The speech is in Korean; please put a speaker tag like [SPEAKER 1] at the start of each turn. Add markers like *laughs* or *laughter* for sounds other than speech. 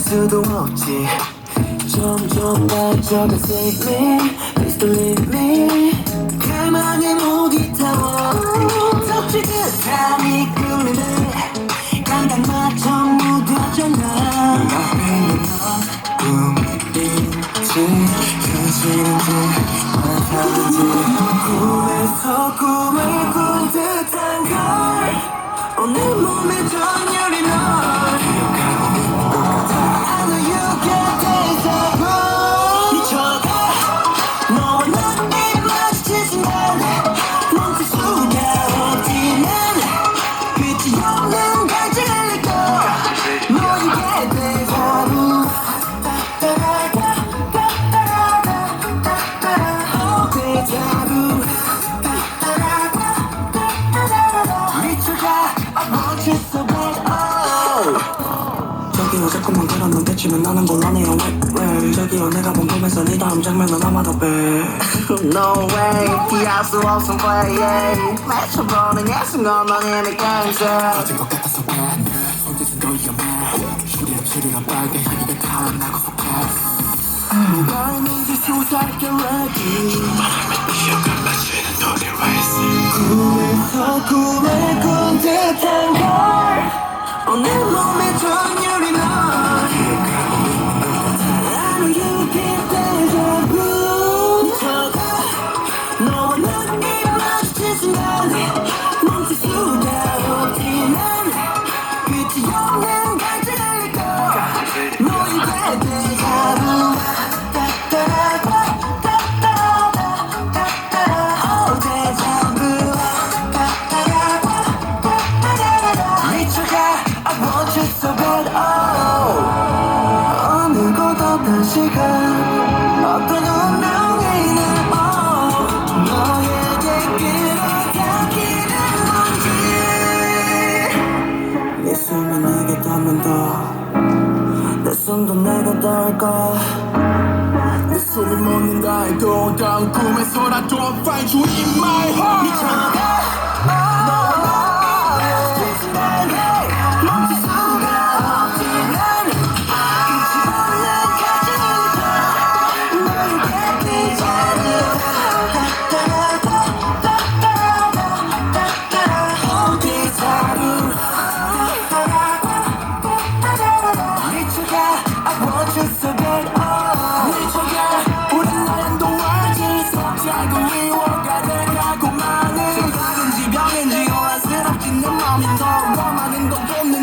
[SPEAKER 1] 수도 없지. 점점 날져가 Save me, please don't leave me. 가만히 목이 타워. 덕지 그사람이 끌리네. 감각 맞춰 무뎌져나. 앞에는 넌 꿈인지. 현실인지 환상인지. 꿈에서 꿈을
[SPEAKER 2] 꾸듯 치면 나는 곤란해요. 왜, 왜? 저기요 내가 본 꿈에서 네 다음 장면은 아마도 배 *laughs*
[SPEAKER 1] No way. 피할 수 없은 play. 맞춰보는 이 순간 넌 이미 깡패
[SPEAKER 2] 터진 것 같아서 bad 손짓은 더 위험해. 슈리랑 슈리랑 빨개 향기가 타올라고 속해.
[SPEAKER 1] 누가 있는지 수사할게 ready
[SPEAKER 2] 기억을 맞추는 너를 위해서.
[SPEAKER 1] 꿈에서 꿈을 꾼 듯한 걸. 오늘 몸에 전율이 널 끝이
[SPEAKER 2] 내게 닿는 더내 숨도 내가 닿을까
[SPEAKER 3] 내 숨을 멎는다 해도 다음 꿈에서라도 I'll find you in my heart.
[SPEAKER 1] 미쳐가. 너와 마
[SPEAKER 3] 더 많은 것도